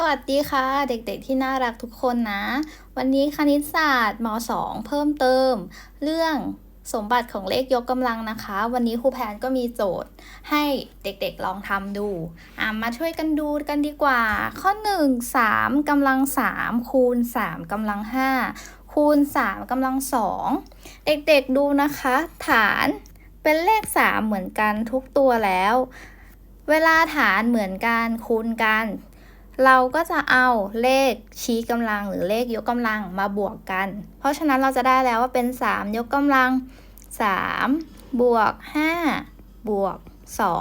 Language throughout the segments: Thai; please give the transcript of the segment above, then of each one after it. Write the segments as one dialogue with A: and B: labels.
A: สวัสดีค่ะ เด็กๆที่น่ารักทุกคนนะ วันนี้คณิตศาสตร์ม .2 เพิ่มเติม เรื่องสมบัติของเลขยกกำลังนะคะ วันนี้ครูแพนก็มีโจทย์ให้เด็กๆลองทำดูอะมาช่วยกันดูกันดีกว่า ข้อ 1 3กำลัง 3 คูณ 3กำลัง 5 คูณ 3กำลัง 2 เด็กๆดูนะคะ ฐานเป็นเลข 3 เหมือนกันทุกตัวแล้ว เวลาฐานเหมือนกันคูณกัน เราก็จะเอาเลขชี้กำลังหรือเลขยกกำลังมาบวกกัน เพราะฉะนั้นเราจะได้แล้วว่าเป็น 3 ยกกำลัง 3 บวก 5 บวก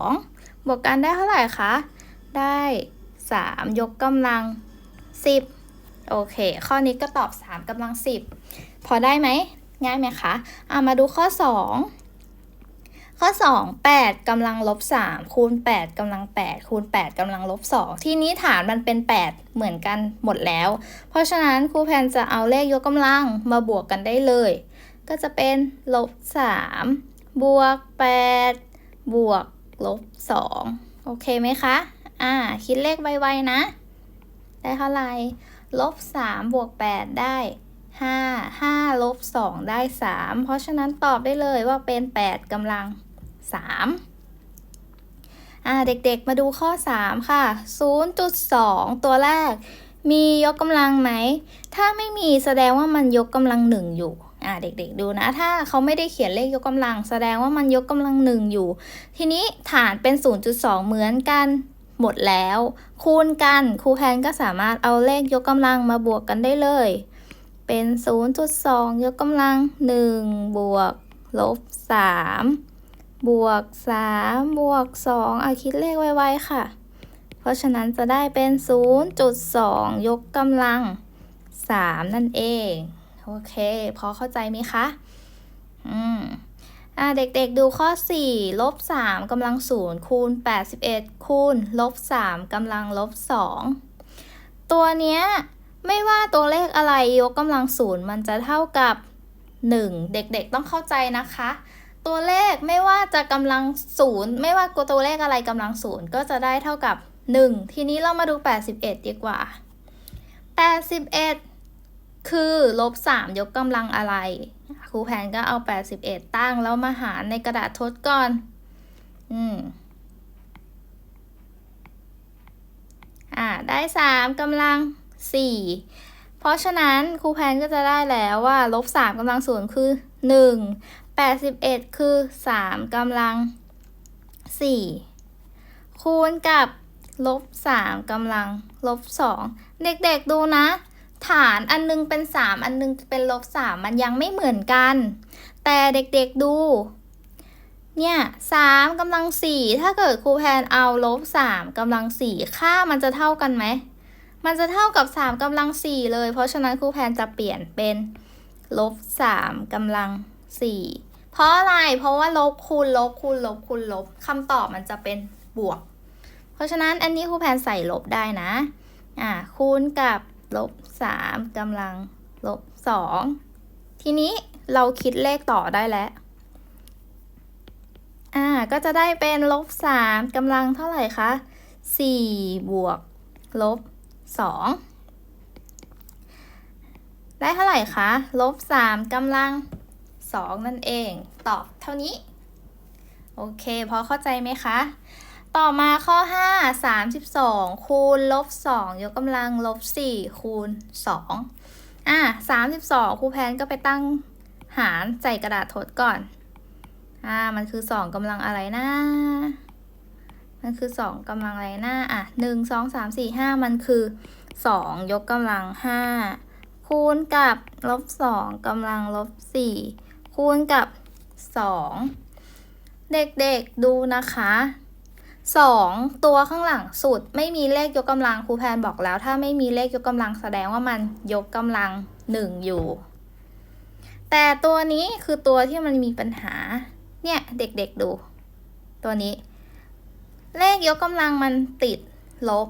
A: 2 บวกกันได้เท่าไหร่คะ ได้ 3 ยกกำลัง 10 โอเค ข้อนี้ก็ตอบ 3กำลัง 10 พอได้ไหม ง่ายไหมคะ เอามาดูข้อ 2 ข้อ 2 8กำลังลบ3คูณ 8กำลัง 8 คูณ 8กำลังลบ 2 ทีนี้ฐานมันเป็น 8 เหมือนกันหมดแล้ว เพราะฉะนั้นครูแพนจะเอาเลขยกกำลังมาบวกกันได้เลย ก็จะเป็นลบ3บวก 8 บวกลบ 2 โอเคไหมคะ อ่า คิดเลขไวๆนะ ได้เท่าไหร่ลบ3บวก 8 ได้5 5ลบ2ได้ 3 เพราะฉะนั้นตอบได้เลยว่าเป็น 8กำลัง 3อ่าเด็กๆมาดูข้อ 3 ค่ะ 0.2 ตัวแรก มียกกำลังไหม ถ้าไม่มีแสดงว่ามันยกกำลัง1อยู่อ่าเด็กๆดูนะ ถ้าเขาไม่ได้เขียนเลขยกกำลัง แสดงว่ามันยกกำลัง1อยู่ ทีนี้ฐานเป็น 0.2 เหมือนกันหมดแล้ว คูณกันครูแพนก็สามารถเอาเลขยกกำลังมาบวกกันได้เลย เป็น 0.2 ยกกำลัง 1 บวก ลบ 3 บวก 3 บวก 2 เอาคิดเลขไวๆค่ะ เพราะฉะนั้นจะได้เป็น 0.2 ยกกำลัง 3 นั่นเอง โอเค พอเข้าใจไหมคะ อืมอ่าเด็กๆดูข้อ 4 ลบ 3กำลัง 0 คูณ 81 คูณ ลบ 3กำลัง ลบ 2 ตัวเนี้ย ไม่ว่าตัวเลขอะไรยกกำลังศูนย์มันจะเท่ากับ 1 เด็กๆต้องเข้าใจนะคะ ตัวเลขไม่ว่าจะกำลังศูนย์ไม่ว่าตัวเลขอะไรกำลังศูนย์ก็จะได้เท่ากับ 1 ทีนี้เรามาดู 81 ดีกว่า 81 คือลบ 3 ยกกำลังอะไร ครูแพนก็เอา 81 ตั้งแล้วมาหารในกระดาษทดก่อน อืมอ่าได้ 3กำลัง 4 เพราะฉะนั้นครูแพนก็จะได้แล้วว่าลบ3กำลังศูนย์คือ 1 81 คือ 3กำลัง 4 คูณกับลบ 3กำลังลบ 2 เด็กๆดูนะ ฐานอันนึงเป็น 3 อันนึงเป็นลบ 3 มันยังไม่เหมือนกัน แต่เด็กๆดู เนี่ยสามกำลังสี่ถ้าเกิดครูแพนเอาลบสามกำลังสี่ค่ามันจะเท่ากันไหม มันจะเท่ากับสามกำลังสี่เลย เพราะฉะนั้นครูแพนจะเปลี่ยนเป็นลบสามกำลังสี่ เพราะอะไร เพราะว่าลบคูณลบคูณลบคูณลบคำตอบมันจะเป็นบวก เพราะฉะนั้นอันนี้ครูแพนใส่ลบได้นะ อ่า คูณกับลบสามกำลังลบสองทีนี้เราคิดเลขต่อได้แล้ว อ่า ก็จะได้เป็นลบสามกำลังเท่าไหร่คะสี่บวกลบสองได้เท่าไหร่คะ ลบสามกำลัง สองนั่นเอง ตอบเท่านี้ โอเค พอเข้าใจไหมคะ ต่อมาข้อ 5 32 คูณลบ 2 ยกกำลังลบ 4 คูณ 2 อะ 32 ครูแพนก็ไปตั้งหารใส่กระดาษทดก่อน อ่า มันคือ 2กำลังอะไรนะมันคือ 2กำลังอะไรนะอะ 1 2 3 4 5 มันคือ 2 ยกกำลัง 5 คูณกับลบ2กำลังลบ4 คูณกับ 2 เด็กๆดูนะคะสองตัวข้างหลังสุดไม่มีเลขยกกำลังครูแพนบอกแล้ว ถ้าไม่มีเลขยกกำลังแสดงว่ามันยกกำลังหนึ่งอยู่ แต่ตัวนี้คือตัวที่มันมีปัญหา เนี่ยเด็กๆดู ตัวนี้ เลขยกกำลังมันติดลบ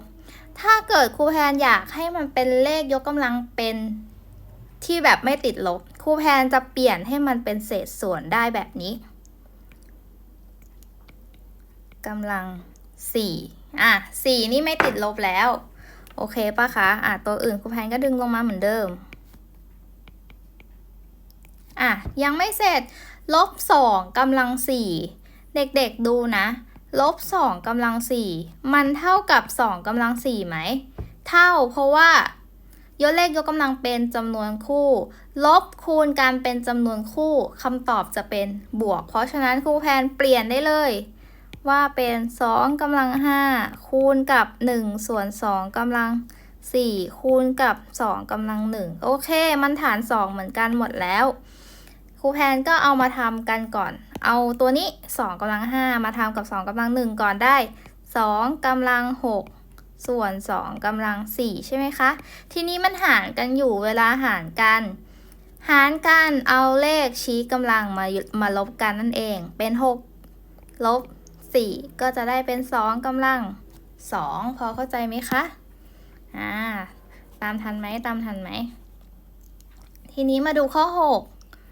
A: ถ้าเกิดครูแพนอยากให้มันเป็นเลขยกกำลังเป็นที่แบบไม่ติดลบ รูแพนจะเปลี่ยนให้มันเป็นเศษส่วนได้แบบนี้กำลังสี่อะสี่นี่ไม่ติดลบแล้ว โอเคปะคะอะตัวอื่นครูแพนก็ดึงลงมาเหมือนเดิมอะยังไม่เสร็จลบสองกำลังสี่เด็กๆดูนะลบสองกำลังสี่มันเท่ากับสองกำลังสี่ไหม เท่าเพราะว่ายกเลขยกกำลังเป็นจำนวนคู่ ลบคูณการเป็นจำนวนคู่คำตอบจะเป็นบวก เพราะฉะนั้นครูแพนเปลี่ยนได้เลย ว่าเป็น2กำลัง5คูณกับ1ส่วน2กำลัง4คูณกับ2กำลัง1โอเค มันฐาน 2 เหมือนกันหมดแล้วครูแพนก็เอามาทำกันก่อน เอาตัวนี้2กำลัง5มาทำกับ2กำลัง1ก่อนได้2กำลัง6ส่วน2กำลัง4ใช่ไหมคะ ทีนี้มันหารกันอยู่เวลาหารกัน หารกันเอาเลขชี้กำลังมามาลบกันนั่นเอง เป็น 6 ลบ 4 ก็จะได้เป็น 2กำลัง 2 พอเข้าใจไหมคะ อ่า ตามทันไหมตามทันไหม ทีนี้มาดูข้อ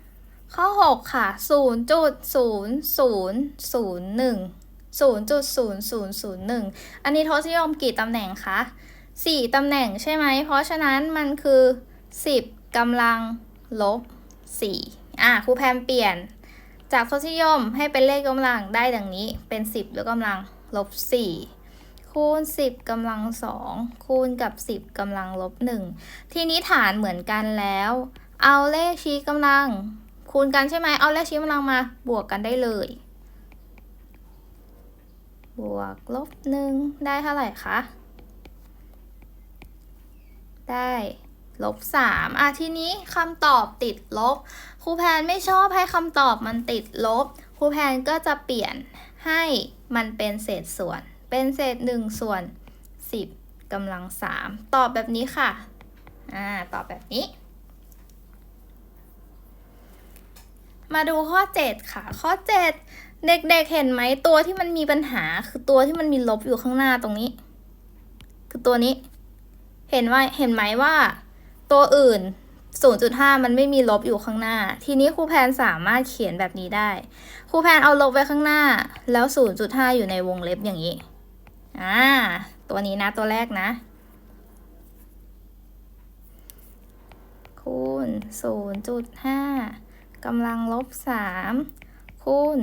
A: 6 ข้อ 6 ค่ะ 0.0001 0.0001 อันนี้ทศนิยมกี่ตำแหน่งคะ 4 ตำแหน่งใช่ไหม เพราะฉะนั้นมันคือ 10กำลัง ลบ4อะครูแพมเปลี่ยน จากทศนิยมให้เป็นเลขกกำลังได้ดังนี้เป็น 10ยกกำลังลบ4คูณ 10กำลัง2คูณกับ 10กำลังลบ1ทีนี้ฐานเหมือนกันแล้ว เอาเลขชี้กำลัง คูณกันใช่ไหมเอาเลขชี้กำลังมาบวกกันได้เลย บวกลบ1ได้เท่าไหร่คะได้ ลบ3อะทีนี้คำตอบติดลบ ครูแพนไม่ชอบให้คำตอบมันติดลบ ครูแพนก็จะเปลี่ยนให้มันเป็นเศษส่วน เป็นเศษ1ส่วน10กำลัง3ตอบแบบนี้ค่ะ อ่า ตอบแบบนี้ มาดูข้อ7ค่ะ ข้อ7เด็กๆเห็นไหมตัวที่มันมีปัญหาคือตัวที่มันมีลบอยู่ข้างหน้าตรงนี้ คือตัวนี้ เห็นว่าเห็นไหมว่า ตัวอื่น 0.5 มันไม่มีลบอยู่ข้างหน้า ทีนี้ครูแพนสามารถเขียนแบบนี้ได้ ครูแพนเอาลบไว้ข้างหน้า แล้ว 0.5 อยู่ในวงเล็บอย่างนี้ อ่า ตัวนี้นะตัวแรกนะ คูณ 0.5กำลังลบ 3 คูณ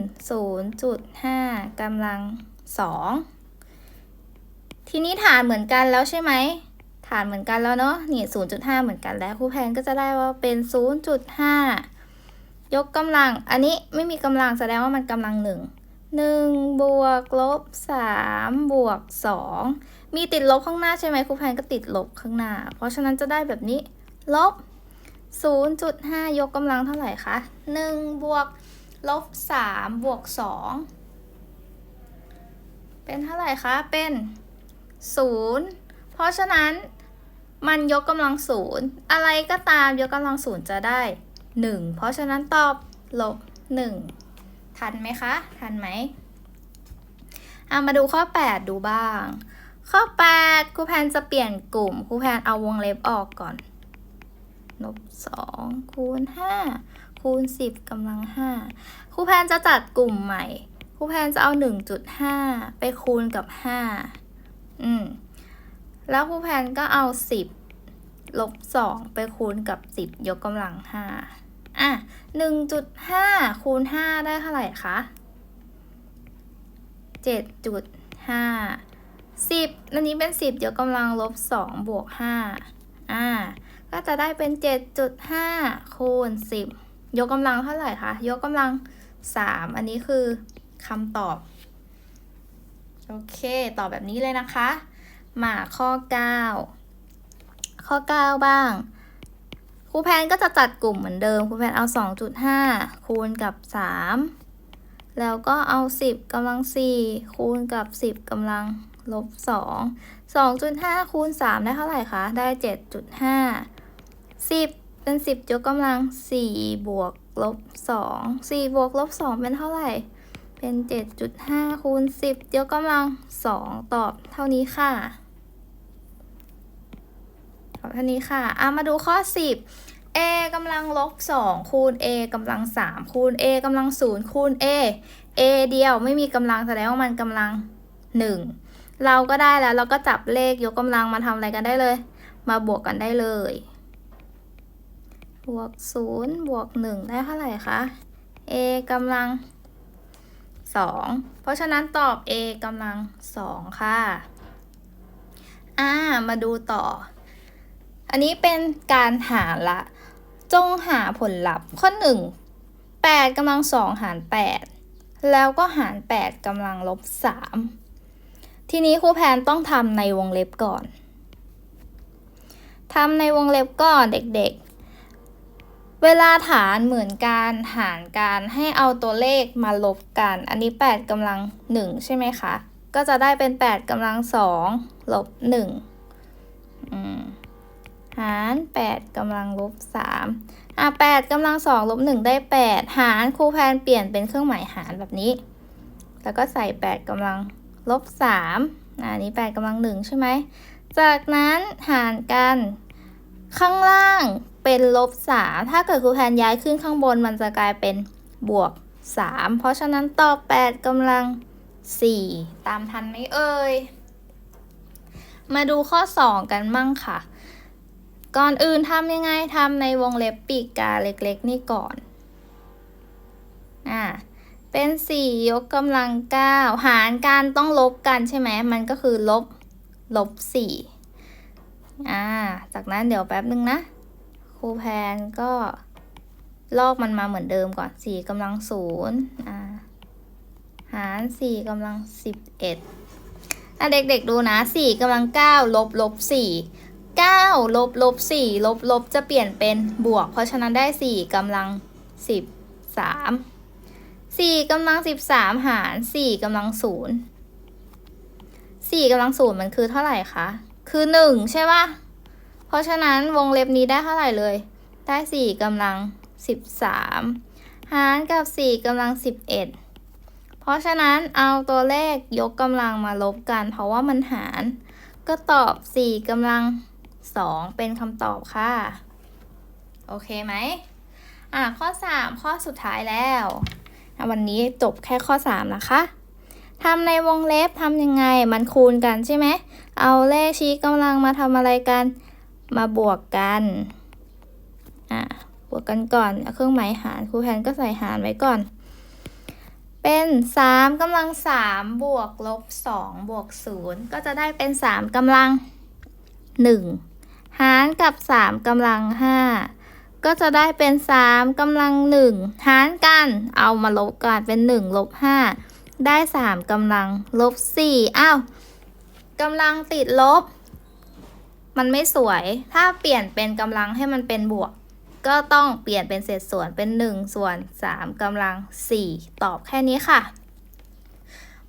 A: 0.5กำลัง 2 ทีนี้ฐานเหมือนกันแล้วใช่ไหม ฐานเหมือนกันแล้วเนาะนี่0.5เหมือนกันแล้วครูแพนก็จะได้ว่าเป็น0.5ยกกำลัง อันนี้ไม่มีกำลังแสดงว่ามันกำลัง1 1บวกลบ3บวก2มีติดลบข้างหน้าใช่ไหมครูแพนก็ติดลบข้างหน้า เพราะฉะนั้นจะได้แบบนี้ ลบ 0.5 ยกกำลังเท่าไหร่คะ 1 บวกลบ 3 บวก 2 เป็นเท่าไหร่คะ เป็น 0 เพราะฉะนั้นมันยกกำลังศูนย์อะไรก็ตามยกกำลังศูนย์จะได้ 1 เพราะฉะนั้นตอบลบ 1 ทันไหมคะ ทันไหมเอามาดูข้อ 8 ดูบ้าง ข้อ 8ครูแพนจะเปลี่ยนกลุ่มครูแพนเอาวงเล็บออกก่อนลบ2คูณ5คูณ 10กำลัง5ครูแพนจะจัดกลุ่มใหม่ครูแพนจะเอา 1.5 ไปคูณกับ 5 อืม แล้วครูแพนก็เอา 10 ลบ 2 ไปคูณกับ 10 ยกกำลัง 5 อะ 1.5 คูณ 5 ได้เท่าไหร่คะ 7.5 10 อันนี้เป็น 10 ยกกำลังลบ 2 บวก 5 อ่า ก็จะได้เป็น 7.5 คูณ 10 ยกกำลังเท่าไหร่คะ ยกกำลัง 3 อันนี้คือคำตอบ โอเค ตอบแบบนี้เลยนะคะ มาข้อ 9 ข้อ 9 บ้าง ครูแพนก็จะจัดกลุ่มเหมือนเดิม ครูแพนเอา 2.5 คูณกับ 3 แล้วก็เอา 10กำลัง 4 คูณกับ 10กำลังลบ 2 2.5 คูณ 3 ได้เท่าไหร่คะ ได้ 7.5 10 เป็น 10ยกกำลัง 4 บวกลบ 2 4 บวกลบ 2 เป็นเท่าไหร่ เป็น 7.5 คูณ 10 ยกกำลัง 2 ตอบเท่านี้ค่ะ ท่านี้ค่ะอามาดูข้อ 10 a กำลังลบ2คูณ a กำลัง3คูณ a กำลัง0คูณ a a เดียวไม่มีกำลังแสดงว่ามันกำลัง 1 เราก็ได้แล้วเราก็จับเลขยกกำลังมาทำอะไรกันได้เลย มาบวกกันได้เลยบวกศูนย์บวกหนึ่งได้เท่าไหร่คะ a กำลังสองเพราะฉะนั้นตอบ a กำลังสองค่ะ อ่า มาดูต่อ อันนี้เป็นการหารละ จงหาผลลัพธ์ข้อหนึ่งแปดกำลังสองหารแปดแล้วก็หารแปดกำลังลบสามทีนี้ครูแพนต้องทำในวงเล็บก่อนทำในวงเล็บก่อนเด็กๆ เวลาฐานเหมือนการหารการให้เอาตัวเลขมาลบกัน อันนี้ 8กำลัง 1 ใช่ไหมคะ ก็จะได้เป็น 8กำลัง2ลบ1อืม หาร8กำลังลบ3อะ8กำลัง2ลบ1ได้ 8 หารครูแพนเปลี่ยนเป็นเครื่องหมายหารแบบนี้ แล้วก็ใส่ 8กำลังลบ3อ่านี้8กำลัง1ใช่ไหม จากนั้นหารกัน ข้างล่างเป็นลบสามถ้าเกิดครูแพนย้ายขึ้นข้างบนมันจะกลายเป็นบวกสามเพราะฉะนั้นตอบแปดกำลังสี่ตามทันไหมเอ่ย มาดูข้อสองกันมั่งค่ะ ก่อนอื่นทำยังไงทำในวงเล็บปีกกาเล็กๆ นี่ก่อนอ่าเป็นสี่ยกกำลังเก้าหารกันต้องลบกันใช่ไหม มันก็คือลบ ลบสี่อ่า จากนั้นเดี๋ยวแป๊บนึงนะ ครูแพนก็ ลอกมันมาเหมือนเดิมก่อนสี่กำลังศูนย์อ่า หารสี่กำลังสิบเอ็ดอะเด็กๆดูนะสี่กำลังเก้าลบ ลบสี่ เก้าลบลบสี่ลบลบจะเปลี่ยนเป็นบวก เพราะฉะนั้นได้สี่กำลังสิบสามสี่กำลังสิบสามหารสี่กำลังศูนย์สี่กำลังศูนย์มันคือเท่าไหร่คะ คือหนึ่งใช่ปะเพราะฉะนั้นวงเล็บนี้ได้เท่าไหร่เลย ได้สี่กำลังสิบสามหารกับสี่กำลังสิบเอ็ดเพราะฉะนั้นเอาตัวเลขยกกำลังมาลบกัน เพราะว่ามันหาร ก็ตอบสี่กำลัง องเป็นคำตอบค่ะ โอเคไหมอะข้อสามข้อสุดท้ายแล้ว วันนี้จบแค่ข้อสามนะคะทำในวงเล็บทำยังไงมันคูณกันใช่ไหม เอาเลขชี้กำลังมาทำอะไรกัน มาบวกกัน อะ บวกกันก่อนเอาเครื่องหมายหารครูแพนก็ใส่หารไว้ก่อน เป็นสามกำลังสามบวกลบสองบวกศูนย์ก็จะได้เป็นสามกำลังหนึ่ง หารกับสามกำลังห้าก็จะได้เป็นสามกำลังหนึ่งหารกัน เอามาลบกันเป็นหนึ่งลบห้าได้สามกำลัง ลบสี่อ้าวกำลังติดลบ มันไม่สวย ถ้าเปลี่ยนเป็นกำลังให้มันเป็นบวก ก็ต้องเปลี่ยนเป็นเศษส่วนเป็นหนึ่งส่วนสามกำลังสี่ตอบแค่นี้ค่ะ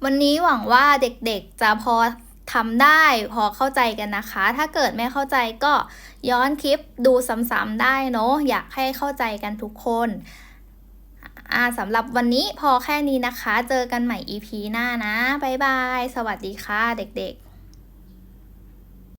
A: วันนี้หวังว่าเด็กๆจะพอ ทำได้พอเข้าใจกันนะคะ ถ้าเกิดไม่เข้าใจก็ย้อนคลิปดูซ้ำๆได้เนาะอยากให้เข้าใจกันทุกคนอ่าสำหรับวันนี้พอแค่นี้นะคะ เจอกันใหม่ EP หน้านะ บ๊ายบาย สวัสดีค่ะเด็กๆ